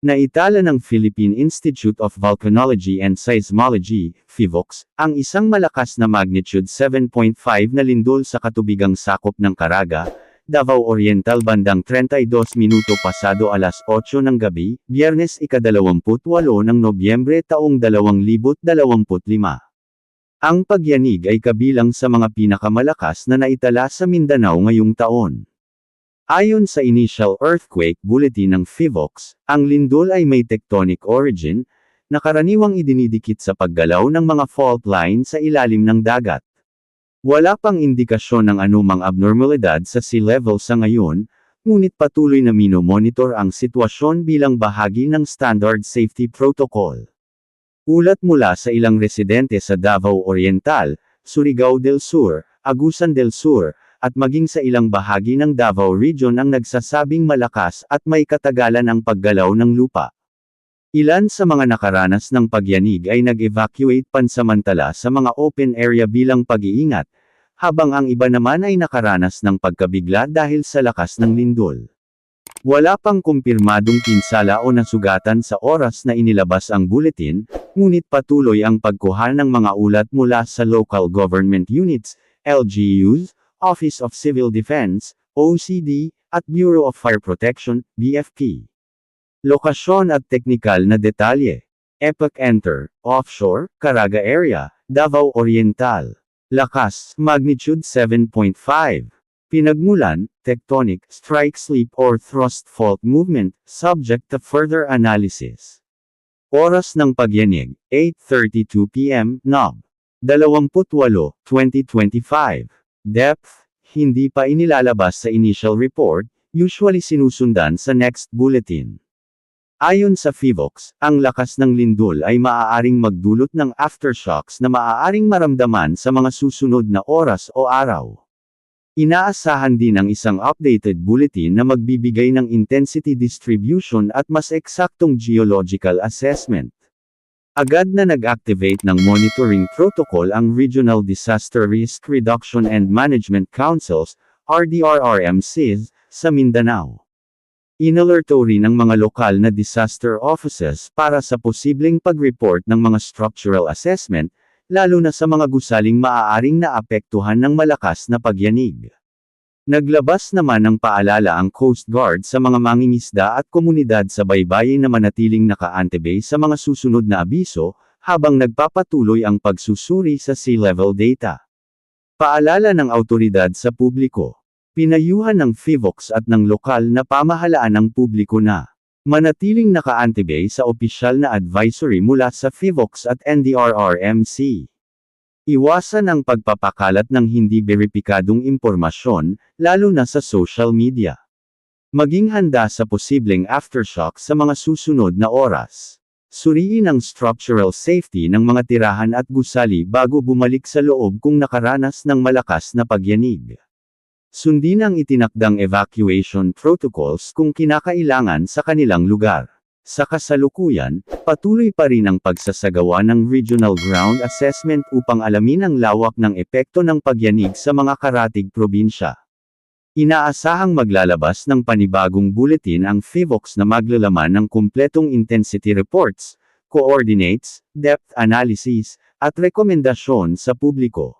Naitala ng Philippine Institute of Volcanology and Seismology, PHIVOLCS, ang isang malakas na magnitude 7.5 na lindol sa katubigang sakop ng Caraga, Davao Oriental bandang 32 minuto pasado alas 8 ng gabi, Biyernes ika-28 ng Nobyembre taong 2025. Ang pagyanig ay kabilang sa mga pinakamalakas na naitala sa Mindanao ngayong taon. Ayon sa initial earthquake bulletin ng PHIVOLCS, ang lindol ay may tectonic origin, na karaniwang idinidikit sa paggalaw ng mga fault line sa ilalim ng dagat. Wala pang indikasyon ng anumang abnormalidad sa sea level sa ngayon, ngunit patuloy na minomonitor ang sitwasyon bilang bahagi ng Standard Safety Protocol. Ulat mula sa ilang residente sa Davao Oriental, Surigao del Sur, Agusan del Sur, at maging sa ilang bahagi ng Davao Region ang nagsasabing malakas at may katagalan ang paggalaw ng lupa. Ilan sa mga nakaranas ng pagyanig ay nag-evacuate pansamantala sa mga open area bilang pag-iingat, habang ang iba naman ay nakaranas ng pagkabigla dahil sa lakas ng lindol. Wala pang kumpirmadong pinsala o nasugatan sa oras na inilabas ang bulletin, ngunit patuloy ang pagkuha ng mga ulat mula sa local government units, LGUs, Office of Civil Defense, OCD, at Bureau of Fire Protection, BFP. Lokasyon at teknikal na detalye. Epoch Enter, Offshore, Caraga Area, Davao Oriental. Lakas, magnitude 7.5. Pinagmulan, tectonic, strike slip or thrust fault movement, subject to further analysis. Oras ng pagyanig, 8.32 p.m., NOB. 28, 2025. Depth, hindi pa inilalabas sa initial report, usually sinusundan sa next bulletin. Ayon sa PHIVOLCS, ang lakas ng lindol ay maaaring magdulot ng aftershocks na maaaring maramdaman sa mga susunod na oras o araw. Inaasahan din ang isang updated bulletin na magbibigay ng intensity distribution at mas eksaktong geological assessment. Agad na nag-activate ng monitoring protocol ang Regional Disaster Risk Reduction and Management Councils, RDRRMCs, sa Mindanao. Inalerto rin ang mga lokal na disaster offices para sa posibleng pag-report ng mga structural assessment, lalo na sa mga gusaling maaaring naapektuhan ng malakas na pagyanig. Naglabas naman ng paalala ang Coast Guard sa mga mangingisda at komunidad sa baybayin na manatiling naka-antebay sa mga susunod na abiso, habang nagpapatuloy ang pagsusuri sa sea level data. Paalala ng autoridad sa publiko. Pinayuhan ng PHIVOLCS at ng lokal na pamahalaan ng publiko na manatiling naka-antebay sa opisyal na advisory mula sa PHIVOLCS at NDRRMC. Iwasan ang pagpapakalat ng hindi beripikadong impormasyon, lalo na sa social media. Maging handa sa posibleng aftershock sa mga susunod na oras. Suriin ang structural safety ng mga tirahan at gusali bago bumalik sa loob kung nakaranas ng malakas na pagyanig. Sundin ang itinakdang evacuation protocols kung kinakailangan sa kanilang lugar. Sa kasalukuyan, patuloy pa rin ang pagsasagawa ng Regional Ground Assessment upang alamin ang lawak ng epekto ng pagyanig sa mga karatig probinsya. Inaasahang maglalabas ng panibagong bulletin ang PHIVOLCS na maglalaman ng kumpletong intensity reports, coordinates, depth analysis, at rekomendasyon sa publiko.